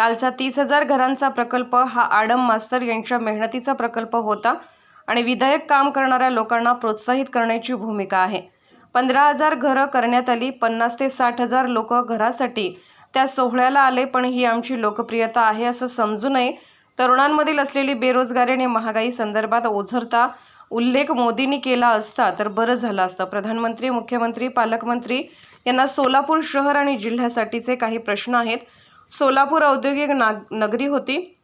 कालचा तीस हजार घरांचा प्रकल्प हा आडम मास्तर यांच्या मेहनतीचा प्रकल्प होता आणि विधायक काम करणाऱ्या लोकांना प्रोत्साहित करण्याची भूमिका आहे. पंधरा हजार घरं करण्यात आली पन्नास ते साठ हजार लोक घरासाठी त्या सोहळ्याला आले पण ही आमची लोकप्रियता आहे असं समजू नये. तरुणांमधील असलेली बेरोजगारी आणि महागाई संदर्भात ओझरता उल्लेख मोदींनी केला असता तर बरं झालं असतं. प्रधानमंत्री मुख्यमंत्री पालकमंत्री यांना सोलापूर शहर आणि जिल्ह्यासाठीचे काही प्रश्न आहेत. सोलापूर औद्योगिक नाग नगरी होती.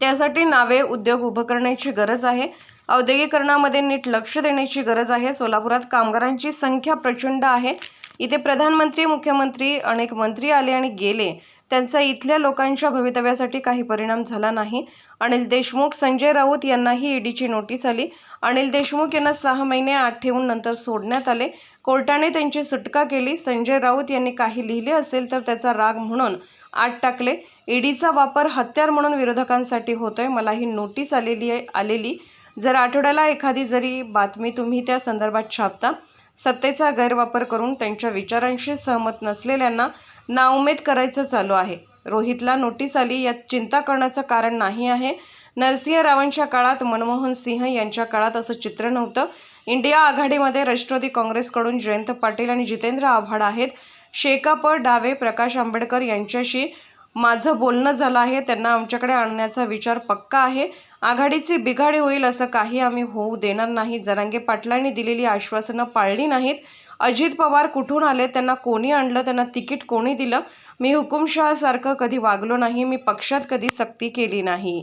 त्यासाठी नावे उद्योग उभं करण्याची गरज आहे. औद्योगिकरणामध्ये नीट लक्ष देण्याची गरज आहे. सोलापुरात कामगारांची संख्या प्रचंड आहे. इथे प्रधानमंत्री मुख्यमंत्री अनेक मंत्री आले आणि गेले. त्यांचा इथल्या लोकांच्या भवितव्यासाठी काही परिणाम झाला नाही. अनिल देशमुख संजय राऊत यांनाही ईडीची नोटीस आली. अनिल देशमुख यांना सहा महिने आठ ठेवून नंतर सोडण्यात आले. कोर्टाने त्यांची सुटका केली. संजय राऊत यांनी काही लिहिले असेल तर त्याचा राग म्हणून आत टाकले. ईडीचा वापर हत्यार म्हणून विरोधकांसाठी होतोय. मला ही नोटीस आलेली आहे आलेली. जर आठवड्याला एखादी जरी बातमी तुम्ही त्या संदर्भात छापता सत्तेचा गैरवापर करून त्यांच्या विचारांशी सहमत नसलेल्यांना नाउमेद करायचं चालू आहे. रोहितला नोटीस आली यात चिंता करण्याचं कारण नाही आहे. नरसिंह रावांच्या काळात मनमोहन सिंह यांच्या काळात असं चित्र नव्हतं. इंडिया आघाडीमध्ये राष्ट्रवादी काँग्रेसकडून जयंत पाटील आणि जितेंद्र आव्हाड आहेत. शेकाप डावे प्रकाश आंबेडकर यांच्याशी माझं बोलणं झालं आहे. त्यांना आमच्याकडे आणण्याचा विचार पक्का आहे. आघाडीची बिघाडी होईल असं काही आम्ही होऊ देणार नाही. जरांगे पाटलांनी दिलेली आश्वासनं पाळली नाहीत. अजित पवार कुठून आले? त्यांना कोणी आणलं? त्यांना तिकीट कोणी दिलं? मी हुकुमशहासारखं कधी वागलो नाही. मी पक्षात कधी सक्ती केली नाही.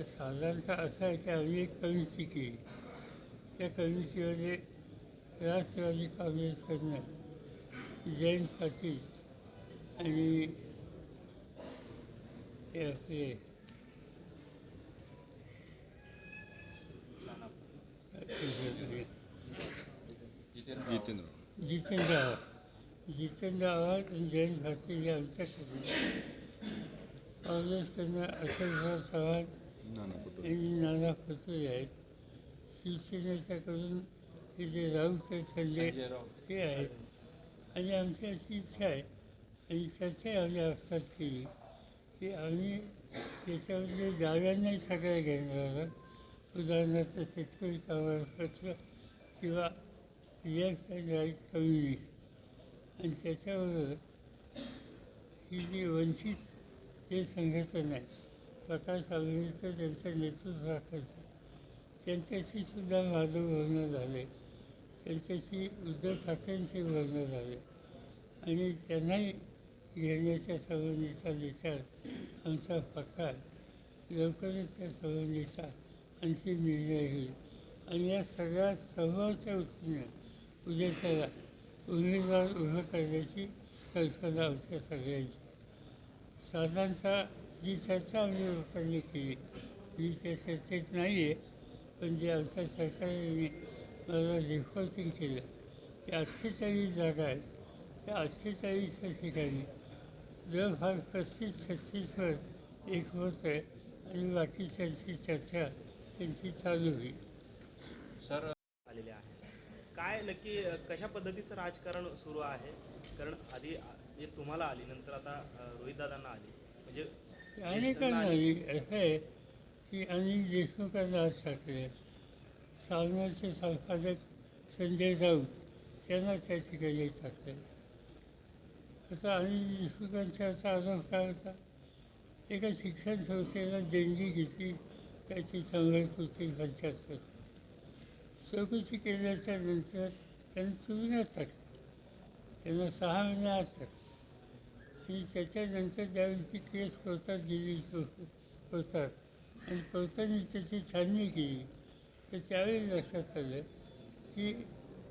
साधारणतः असं आहे की आम्ही एक कविची केली. त्या कवितेमध्ये राष्ट्रवादी काँग्रेसकडनं जयंत पाटील आणि हे जितेंद्र. जितेंद्र आव्हाड. जितेंद्र आव्हाड आणि जयंत पाटील हे आमच्याकडनं काँग्रेसकडनं अशोकराव चव्हाण आणि नाना पटोले आहेत. शिवसेनेच्याकडून हे जे राऊत आहेत संजय ते आहेत. आणि आमची अशी इच्छा आहे आणि चर्चा आम्ही असतात केली की आम्ही त्याच्यामध्ये डाव्यांनाही सगळ्या घेणार आहोत उदाहरणार्थ शेतकरी कामगार किंवा लेफ्ट अँड राईट कम्युनिस्ट आणि त्याच्याबरोबर ही जी वंचित हे संघटन आहे प्रकाश आंबेडकर त्यांचं नेतृत्व राखायचं त्यांच्याशी सुद्धा माधव भरणं झाले त्यांच्याशी उद्धव ठाकरेंशी भरणं झाले आणि त्यांनाही घेण्याच्या संबंधीचा विचार आमचा पक्का लवकरच त्या संबंधीचा अंतिम निर्णय होईल. आणि या सगळ्या समोरच्या उद्या त्याला उमेदवार उभं करण्याची कल्पना आमच्या सगळ्यांची. साधारणतः जी चर्चा आम्ही लोकांनी केली जी त्या चर्चेत नाही आहे पण जे आमच्या सरकारने मला रिपोर्टिंग केलं की अठ्ठेचाळीस जागा आहेत त्या अठ्ठेचाळीसच्या ठिकाणी. जवळपास पस्तीस छत्तीसवर एक होत आहे आणि बाकीच्यांची चर्चा त्यांची चालू होईल. सर आलेले आहे. काय नक्की कशा पद्धतीचं राजकारण सुरू आहे? कारण आधी म्हणजे तुम्हाला आली नंतर आता रोहित दादांना आली. म्हणजे अनेकांना आली. असं आहे की अनिल देशमुखांना आज टाकले सामनाचे संपादक संजय राऊत त्यांना त्या ठिकाणी टाकले तसं आम्ही देशमुखांचा असा आरोप काय होता एका शिक्षण संस्थेला देणगी घेतली. त्याची शंभर कोटी पंच्याहत्तर चौकशी केल्याच्यानंतर त्यांनी तुरुंगात टाकलं त्यांना सहा महिने आत आणि त्याच्यानंतर ज्यावेळी ती केस कोर्टात गेली कोर्टात आणि कोर्टाने त्याची छाननी केली तर त्यावेळी लक्षात आलं की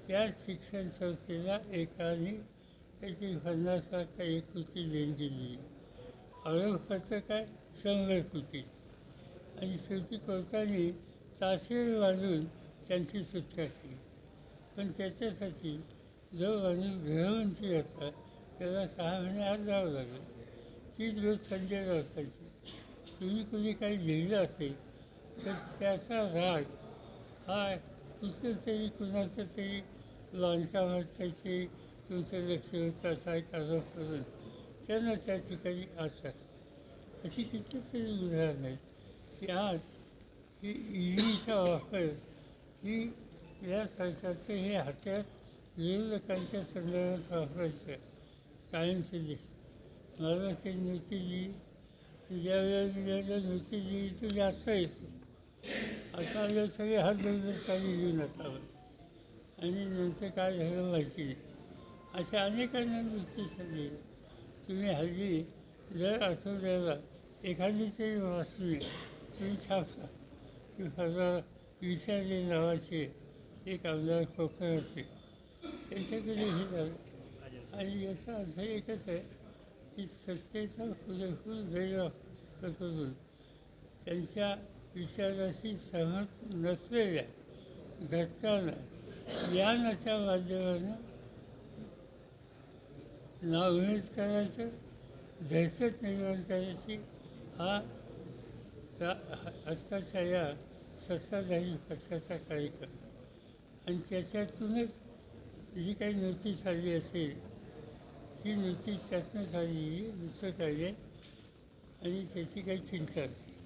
त्या शिक्षण संस्थेला एकाने त्याची पन्नास एक कृती देणगी दिली आरोपपत्र काय? शंभर कृती. आणि शेवटी कोर्टाने तासेर वाजून त्यांची सुटका केली. पण त्याच्यासाठी जो माणूस गृहमंत्री असता त्याला सहा महिने आत जावं लागलं. तीच गोष्ट संजय राऊतांची. तुम्ही कुणी काही लिहिलं असेल तर त्याचा राग हा कुठं तरी कुणाचं तरी बांधकामात त्याची तुमचं लक्ष होतं असा एक आरोप करून त्यांना त्या ठिकाणी असतात अशी कितीतरी उदाहरणं आहेत. की आज ही ईडीचा वापर ही या सरकारचं हे हत्यार विरोधकांच्या संदर्भात वापरायचं कायमचे दिसतं महाराष्ट्र नृत्यजी ज्या वेळेला नृत्यजीचं जास्त येतो आता आले सगळे हात धरून काही घेऊन असावं आणि नंतर काय झालं माहिती नाही. अशा अनेकांना नृत्य दिलं तुम्ही हल्ली दर आठवड्याला एखादी तरी बातमी तुम्ही छापता की हजार विचारले नावाचे एक आमदार कोकणाचे त्यांच्याकडे हे झालं. आणि याचा अर्थ एकच आहे की सत्तेचा पुरेपूर गैरवापर करून त्यांच्या विचाराशी सहमत नसलेल्या घटकांना ज्ञानाच्या माध्यमानं नावभेद करायचं दहशत निर्माण करायची हा आत्ताच्या या सत्ताधारी पक्षाचा कार्यक्रम. आणि त्याच्यातूनच जी काही नोटीस आली असेल ती नोटीस शासनात आली दुसरं आहे आणि त्याची काही चिंता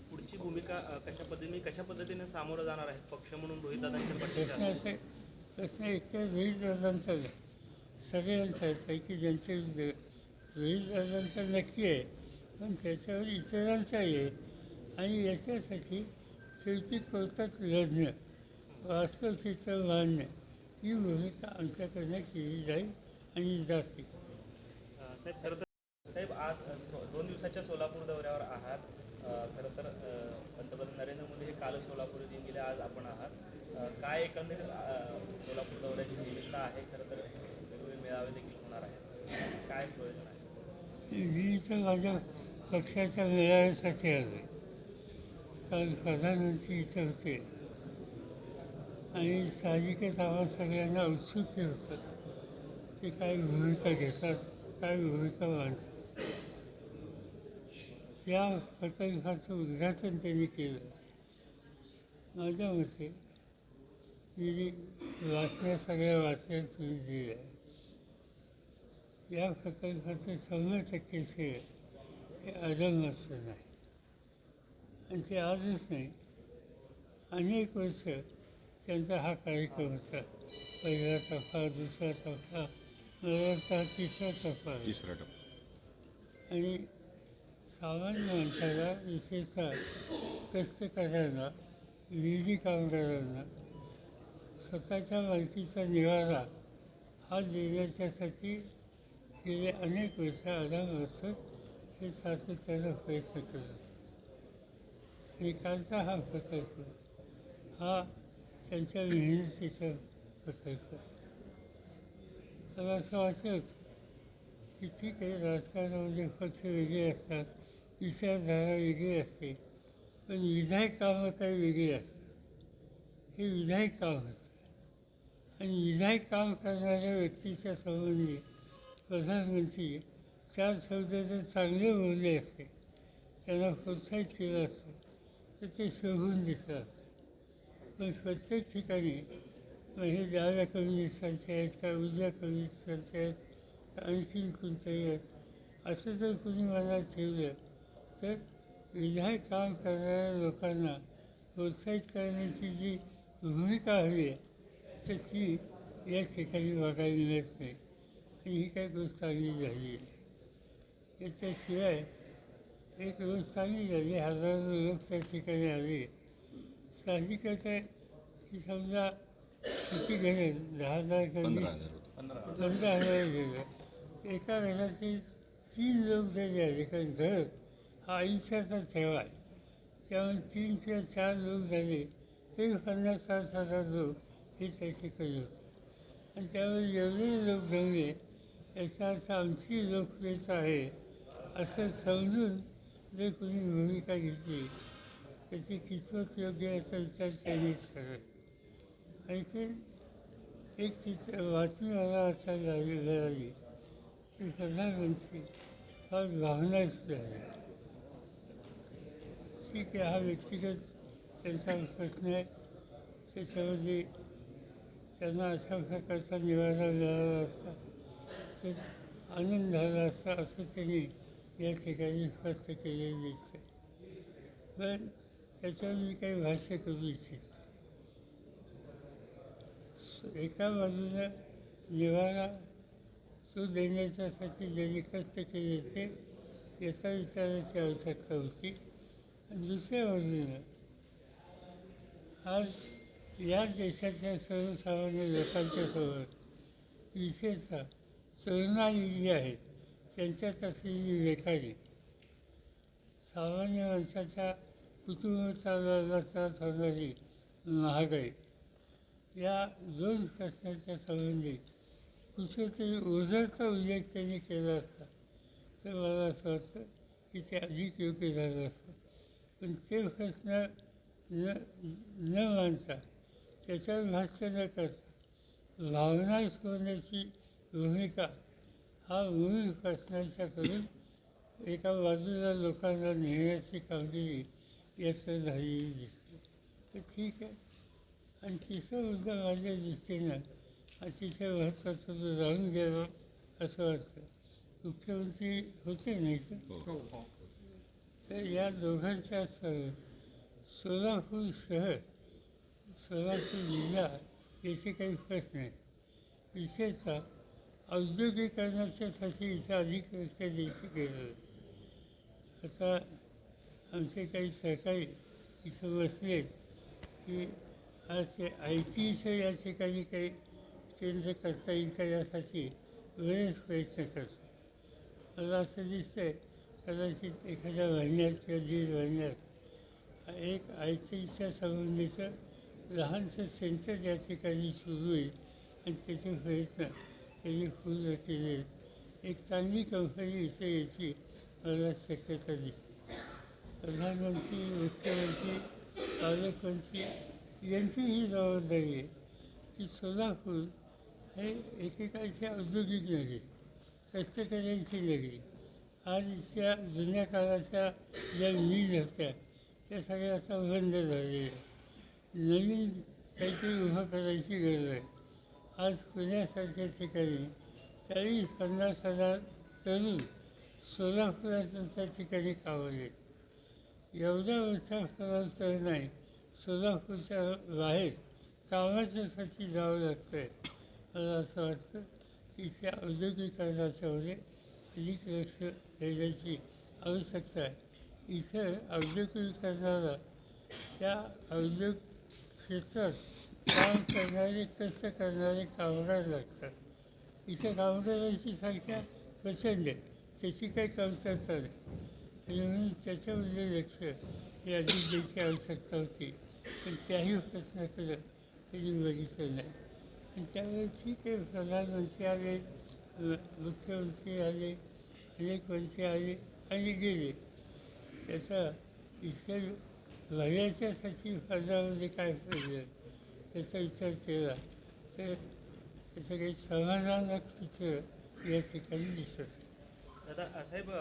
पुढची भूमिका कशा पद्धतीने कशा पद्धतीने सामोरं जाणार आहे? पक्ष म्हणून रोहितदादांच्या प्रश्न असे प्रश्न एकतर रोहितदादांचा नाही सगळ्यांचाच आहे. की ज्यांचे रोहितदादांचा नक्की आहे पण त्याच्यावर इतरांचाही आहे. आणि याच्यासाठी शेवटी कोर्टात लढणं वास्तव चित्र मांडणं ही भूमिका आमच्याकडनं केली जाईल आणि जाते. साहेब खरं तर साहेब आज दोन दिवसाच्या सोलापूर दौऱ्यावर आहात. खरं तर पंतप्रधान नरेंद्र मोदी हे काल सोलापूर येऊन गेले आज आपण आहात. काय एकंदरीत सोलापूर दौऱ्याची निमित्त आहे? खरं तर मेळावे देखील होणार आहेत. काय प्रयोजन आहे? मी तर माझ्या पक्षाच्या मेळाव्यासाठी आलो आहे. कारण प्रधानमंत्री इथं होते. आणि साहजिकच आम्हा सगळ्यांना उत्सुकी होतं ते काय भूमिका घेतात काय भूमिका मांडतात. त्या प्रकल्पाचं उद्घाटन त्यांनी केलं. माझ्या मते मी वाचल्या बातम्या सगळ्या वाचल्या तुम्ही दिल्या. या प्रकल्पाचं शंभर टक्के श्रेय हे अजन्मस्त नाही. आणि ते आजच नाही. अनेक वर्ष त्यांचा हा कार्यक्रम होता. पहिला टप्पा दुसरा टप्पा मला तिसरा टप्पा. तिसरा टप्पा. आणि सामान्य माणसाला विशेषतः कष्टकऱ्यांना विधी कामगारांना स्वतःच्या मालकीचा निवारा हा देण्याच्यासाठी गेले अनेक वर्ष आराम असत हे सातत्यानं प्रयत्न करत असतात. आणि हा प्रकल्प हा त्यांच्या मेहनतीचा प्रकल्प. मला असं वाटत होतं की ठीक आहे राजकारणामध्ये पक्ष वेगळे असतात विचारधारा वेगळी असते पण विधायक कामं काही वेगळी असतात हे विधायक काम असतं. आणि विधायक काम करणाऱ्या व्यक्तीच्या संबंधी प्रधानमंत्री चार शब्दाचे चांगले बोलले असते. त्यांना प्रोत्साहित केलं असतं. तर ते शोभून दिसलं असतं. पण प्रत्येक ठिकाणी मग हे डाव्या कम्युनिस्टांचे आहेत का उजव्या कम्युनिस्टांचे आहेत का आणखीन कोणतरी आहेत असं जर कुणी मनात ठेवलं तर विधायक काम करणाऱ्या लोकांना प्रोत्साहित करण्याची जी भूमिका हवी आहे तर ती या ठिकाणी बघायला मिळत नाही. ही काही गोष्ट चांगली झाली याच्याशिवाय एक गोष्ट चांगली झाली हजारो लोक त्या ठिकाणी आले. साहजिकच आहे की समजा किती घरे दहा हजार कमी पंधरा हजार गेलं. एका घराचे तीन लोक जरी आले कारण घर हा आयुष्याचा ठेवा आहे. त्यामुळे तीन किंवा चार लोक झाले तरी पन्नास साठ हजार लोक हे त्याचे कमी होते. आणि त्यामुळे एवढे लोक जमले याच्यात आमची लोकप्रियता आहे असं समजून जर कोणी भूमिका घेतली त्याची कितपत योग्य असा विचार त्यांनीच करायचा आणखी एक चित्र वाचून मला असा लागली मिळाली की प्रधानमंत्री फार भावनाच आहे. ठीक आहे हा व्यक्तिगत त्यांचा प्रश्न आहे. त्याच्यामध्ये त्यांना अशा प्रकारचा निवारा मिळाला असता. तर आनंद झाला असता असं त्यांनी या ठिकाणी स्पष्ट केलेलं दिसतं पण त्याच्यावर मी काही भाष्य करू इच्छित एका बाजूला निवारा तो देण्याच्यासाठी ज्यांनी कष्ट केले ते याचा विचारायची आवश्यकता होती. आणि दुसऱ्या बाजूला आज या देशाच्या सर्वसामान्य लोकांच्या समोर विशेषतः तरुणाई जी आहेत. त्यांच्यात असलेली बेकारी सामान्य माणसाच्या कुटुंब चालवायला होणारी महागाई. या दोन प्रश्नाच्या संबंधी कुठेतरी ओझरचा उल्लेख त्यांनी केला असता तर मला असं वाटतं की ते अधिक योग्य झालं असतं. पण ते प्रश्न न न मानता त्याच्यावर भाष्य न करता भावना शोधण्याची भूमिका. हा मूळ प्रश्नांच्याकडून एका बाजूला लोकांना नेण्याची कामगिरी याचं झालेली दिसते. तर ठीक आहे. आणि तिसरा मुद्दा माझ्या दृष्टीनं अतिशय महत्त्वाचा जो राहून गेला असं वाटतं. मुख्यमंत्री होते नाही तर तर या दोघांच्या सह सोलापूर शहर सोलापूर जिल्हा याचे काही प्रश्न आहेत. विशेषतः औद्योगिकरणाच्यासाठी इथं अधिक लक्ष द्यायचं गेलं आता आमचे काही सहकारी इथं बसले की आज ते आय टीचं या ठिकाणी काही केंद्र करता येईल का यासाठी बरेच प्रयत्न करतो मला असं दिसतंय कदाचित एखाद्या महिन्यात किंवा दीड महिन्यात एक आय टीच्या संबंधीचं लहानसं सेंटर या ठिकाणी सुरू होईल आणि त्याचे प्रयत्न त्यांनी पूर्ण केले एक चांगली कंपनी इथे यायची मला शक्यता दिसते प्रधानमंत्री मुख्यमंत्री पालकमंत्री यांची ही जबाबदारी आहे की सोलापूर हे एकेकाळची औद्योगिक नगरी कष्टकऱ्यांची नगरी आज इथल्या जुन्या काळाच्या ज्या मील होत्या त्या सगळ्या आता बंद झालेल्या नवीन काहीतरी उभं करायची गरज आहे आज पुण्यासारख्या ठिकाणी चाळीस पन्नास हजार तरुण सोलापुराच्या ठिकाणी कावले. एवढ्या वर्षापर्यंत प्रमाणात तरुण सोलापूरच्या बाहेर कामाच्यासाठी जावं लागतं आहे मला असं वाटतं की त्या औद्योगिकरणाच्यामध्ये अधिक लक्ष देण्याची आवश्यकता आहे. इथं औद्योगिकरणाला त्या औद्योग क्षेत्रात काम करणारे कष्ट करणारे कामगार लागतात. इथे कामगारांची संख्या प्रचंड आहे. त्याची काही कमतरता नाही. म्हणून त्याच्यामध्ये लक्ष हे अधिक द्यायची आवश्यकता होती. पण त्याही प्रश्नाकडं त्यांनी बघितलं नाही. आणि त्यामुळे ठीक आहे. प्रधानमंत्री आले मुख्यमंत्री आले अनेक मंत्री आले आणि गेले. त्याचा इतर भल्याच्यासाठी म्हणजे काय फायदा त्याचा विचार केला तर त्याचं काही समाधानक चित्र या ठिकाणी दिसत नाही. दादा अ, साहेब